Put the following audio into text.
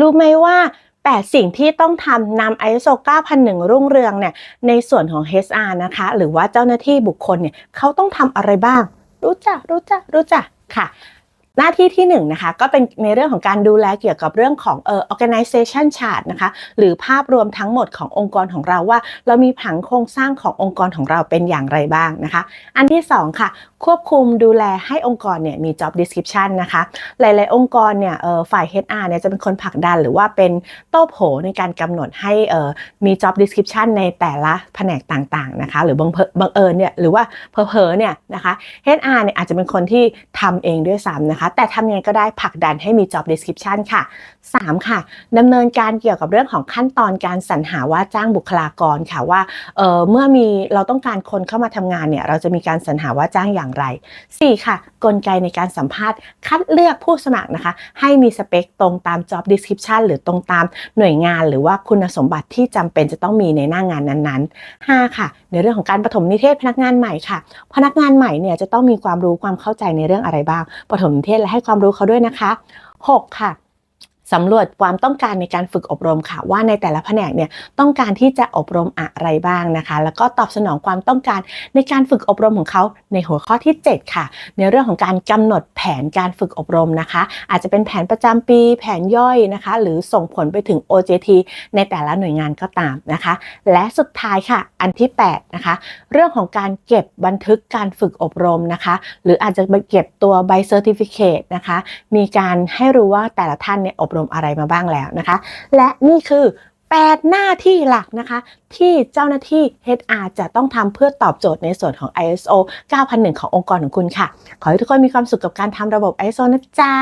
รู้ไหมว่า 8 สิ่งที่ต้องทำนำ ISO 9001 รุ่งเรืองเนี่ยในส่วนของ HR นะคะ หรือว่าเจ้าหน้าที่บุคคลเนี่ยเขาต้องทำอะไรบ้าง รู้จักรู้จักรู้จักค่ะ หน้าที่ที่1นงนะคะก็เป็นในเรื่องของการดูแลเกี่ยวกับเรื่องของเอ่อ organization chart นะคะหรือภาพรวมทั้งหมดขององค์กรของเราว่า เรามีผังโครงสร้างขององค์กรของเราเป็นอย่างไรบ้างนะคะ อันที่สองค่ะ ควบคุมดูแลให้องค์กรเนี่ยมี job description นะคะหลาย ๆ องค์กรเนี่ยเอ่อฝ่าย HR เนี่ยจะเป็นคนผลักดันหรือว่าเป็นโต้โผในการกำหนดให้เอ่อมี job description ในแต่ละแผนกต่าง ๆ นะคะ หรือบางเพบังเอิญเนี่ยหรือว่าเพอเพอเนี่ยนะคะ HR เนี่ยอาจจะเป็นคนที่ทำเองด้วยซ้ำนะคะแต่ทำยังไงก็ได้ผลักดันให้มี job description ค่ะ 3 ค่ะดำเนินการเกี่ยวกับเรื่องของขั้นตอนการสรรหาว่าจ้างบุคลากรค่ะว่าเออเมื่อมีเราต้องการคนเข้ามาทำงานเนี่ยเราจะมีการสรรหาว่าจ้างอย่างไร 4 ค่ะ กลไกในการสัมภาษณ์ คัดเลือกผู้สมัครนะคะ ให้มีสเปคตรงตาม job description หรือตรงตามหน่วยงาน หรือว่าคุณสมบัติที่จำเป็นจะต้องมีในหน้างานนั้นๆ 5 ค่ะ ในเรื่องของการปฐมนิเทศพนักงานใหม่ค่ะ พนักงานใหม่เนี่ยจะต้องมีความรู้ความเข้าใจในเรื่องอะไรบ้างปฐมนิเทศและให้ความรู้เขาด้วยนะคะ 6 ค่ะ สำรวจความต้องการในการฝึกอบรมค่ะ ว่าในแต่ละแผนกเนี่ยต้องการที่จะอบรมอะไรบ้างนะคะ แล้วก็ตอบสนองความต้องการในการฝึกอบรมของเขาในหัวข้อที่ 7 ค่ะ ในเรื่องของการกำหนดแผนการฝึกอบรมนะคะ อาจจะเป็นแผนประจำปีแผนย่อยนะคะ หรือส่งผลไปถึง OJT ในแต่ละหน่วยงานก็ตามนะคะ และสุดท้ายค่ะ อันที่8นะคะเรื่องของการเก็บบันทึกการฝึกอบรมนะคะ หรืออาจจะเก็บตัวใบเซอร์ติฟิเคตนะคะมีการให้รู้ว่าแต่ละท่านเนี่ยอบรมอะไรมาบ้างแล้วนะคะ และนี่คือ 8 หน้าที่หลักนะคะ ที่เจ้าหน้าที่ HR จะต้องทำเพื่อตอบโจทย์ในส่วนของ ISO 9001 ขององค์กรของคุณค่ะ ขอให้ทุกคนมีความสุขกับการทำระบบ ISO นะจ๊ะ